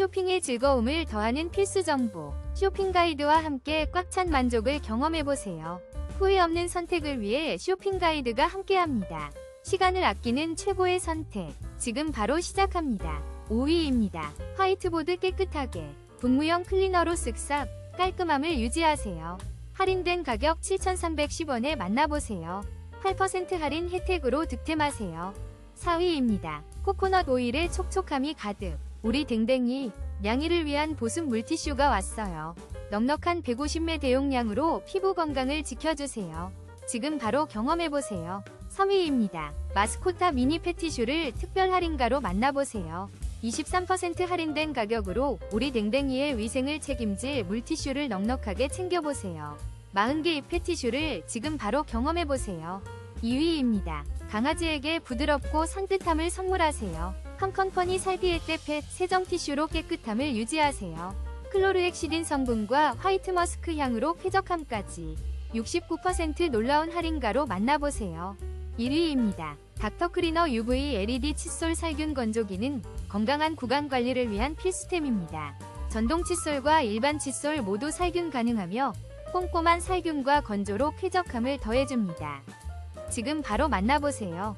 쇼핑의 즐거움을 더하는 필수 정보. 쇼핑 가이드와 함께 꽉 찬 만족을 경험해보세요. 후회 없는 선택을 위해 쇼핑 가이드가 함께합니다. 시간을 아끼는 최고의 선택. 지금 바로 시작합니다. 5위입니다. 화이트보드 깨끗하게. 분무형 클리너로 쓱싹 깔끔함을 유지하세요. 할인된 가격 7,310원에 만나보세요. 8% 할인 혜택으로 득템하세요. 4위입니다. 코코넛 오일의 촉촉함이 가득. 우리 댕댕이 냥이를 위한 보습 물티슈가 왔어요. 넉넉한 150매 대용량으로 피부 건강을 지켜주세요. 지금 바로 경험해보세요. 3위입니다. 마스코타 미니 패티슈를 특별 할인가로 만나보세요. 23% 할인된 가격으로 우리 댕댕이의 위생을 책임질 물티슈를 넉넉하게 챙겨보세요. 40개 의 패티슈를 지금 바로 경험해보세요. 2위입니다. 강아지에게 부드럽고 산뜻함을 선물하세요. 컴컴퍼니 살피에떼 펫 세정 티슈로 깨끗함을 유지하세요. 클로르엑시딘 성분과 화이트 머스크 향으로 쾌적함까지 69% 놀라운 할인가로 만나보세요. 1위입니다. 닥터크리너 UV LED 칫솔 살균 건조기는 건강한 구강 관리를 위한 필수템입니다. 전동 칫솔과 일반 칫솔 모두 살균 가능하며 꼼꼼한 살균과 건조로 쾌적함을 더해줍니다. 지금 바로 만나보세요.